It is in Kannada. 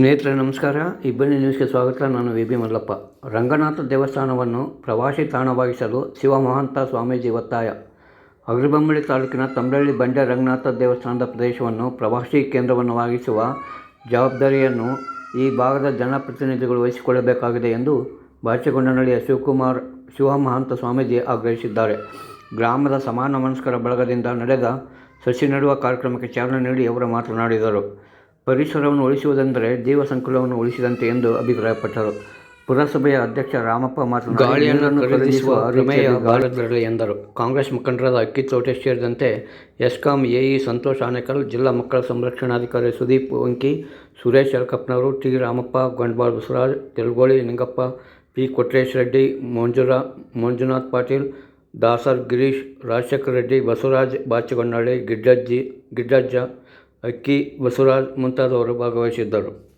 ಸ್ನೇಹಿತರೆ, ನಮಸ್ಕಾರ. ಇಬ್ಬನಿ ನ್ಯೂಸ್ಗೆ ಸ್ವಾಗತ. ನಾನು ವಿ ಬಿ ಮಲ್ಲಪ್ಪ. ರಂಗನಾಥ ದೇವಸ್ಥಾನವನ್ನು ಪ್ರವಾಸಿ ತಾಣವಾಗಿಸಲು ಶಿವಮಹಂತ ಸ್ವಾಮೀಜಿ ಒತ್ತಾಯ. ಅಗ್ರಬೊಮ್ಮಳಿ ತಾಲೂಕಿನ ತಂಬಳಳ್ಳಿ ಬಂಡೆ ರಂಗನಾಥ ದೇವಸ್ಥಾನದ ಪ್ರದೇಶವನ್ನು ಪ್ರವಾಸಿ ಕೇಂದ್ರವನ್ನಾಗಿಸುವ ಜವಾಬ್ದಾರಿಯನ್ನು ಈ ಭಾಗದ ಜನಪ್ರತಿನಿಧಿಗಳು ವಹಿಸಿಕೊಳ್ಳಬೇಕಾಗಿದೆ ಎಂದು ಬಾಚಗೊಂಡನಹಳ್ಳಿಯ ಶಿವಕುಮಾರ್, ಶಿವಮಹಂತ ಸ್ವಾಮೀಜಿ ಆಗ್ರಹಿಸಿದ್ದಾರೆ. ಗ್ರಾಮದ ಸಮಾನ ಮನಸ್ಕರ ಬಳಗದಿಂದ ನಡೆದ ಸಸಿ ನೆಡುವ ಕಾರ್ಯಕ್ರಮಕ್ಕೆ ಚಾಲನೆ ನೀಡಿ ಅವರು ಮಾತನಾಡಿದರು. ಪರಿಸರವನ್ನು ಉಳಿಸುವುದೆಂದರೆ ಜೀವ ಸಂಕುಲವನ್ನು ಉಳಿಸಿದಂತೆ ಎಂದು ಅಭಿಪ್ರಾಯಪಟ್ಟರು. ಪುರಸಭೆಯ ಅಧ್ಯಕ್ಷ ರಾಮಪ್ಪ ಮಾತನಾಡಿ ಗಾಳಿಯನ್ನು ಖರೀದಿಸುವ ಎಂದರು. ಕಾಂಗ್ರೆಸ್ ಮುಖಂಡರಾದ ಅಕ್ಕಿತೋಟೆ ಸೇರಿದಂತೆ ಎಸ್ಕಾಂ ಎಇ ಸಂತೋಷ್ ಆನೇಕಲ್ ಜಿಲ್ಲಾ ಮಕ್ಕಳ ಸಂರಕ್ಷಣಾಧಿಕಾರಿ ಸುದೀಪ್ ವಂಕಿ ಸುರೇಶ್ ಯಲಕಪ್ಪನವರು ಟಿ ರಾಮಪ್ಪ ಗೊಂಡಬಾಳ್ ಬಸವರಾಜ್ ತೆಲುಗೋಳಿ ನಿಂಗಪ್ಪ ಪಿ ಕೊಟ್ರೇಶ್ ರೆಡ್ಡಿ ಮಂಜುರಾ ಮಂಜುನಾಥ್ ಪಾಟೀಲ್ ದಾಸರ್ ಗಿರೀಶ್ ರಾಜಶೇಖರ್ ರೆಡ್ಡಿ ಬಸವರಾಜ್ ಬಾಚಗೊಂಡಳ್ಳಿ ಗಿಡ್ಡಜ್ಜಿ ಗಿಡ್ಡಜ್ಜ ಅಕ್ಕಿ ಬಸವರಾಜ್ ಮುಂತಾದವರು ಭಾಗವಹಿಸಿದ್ದರು.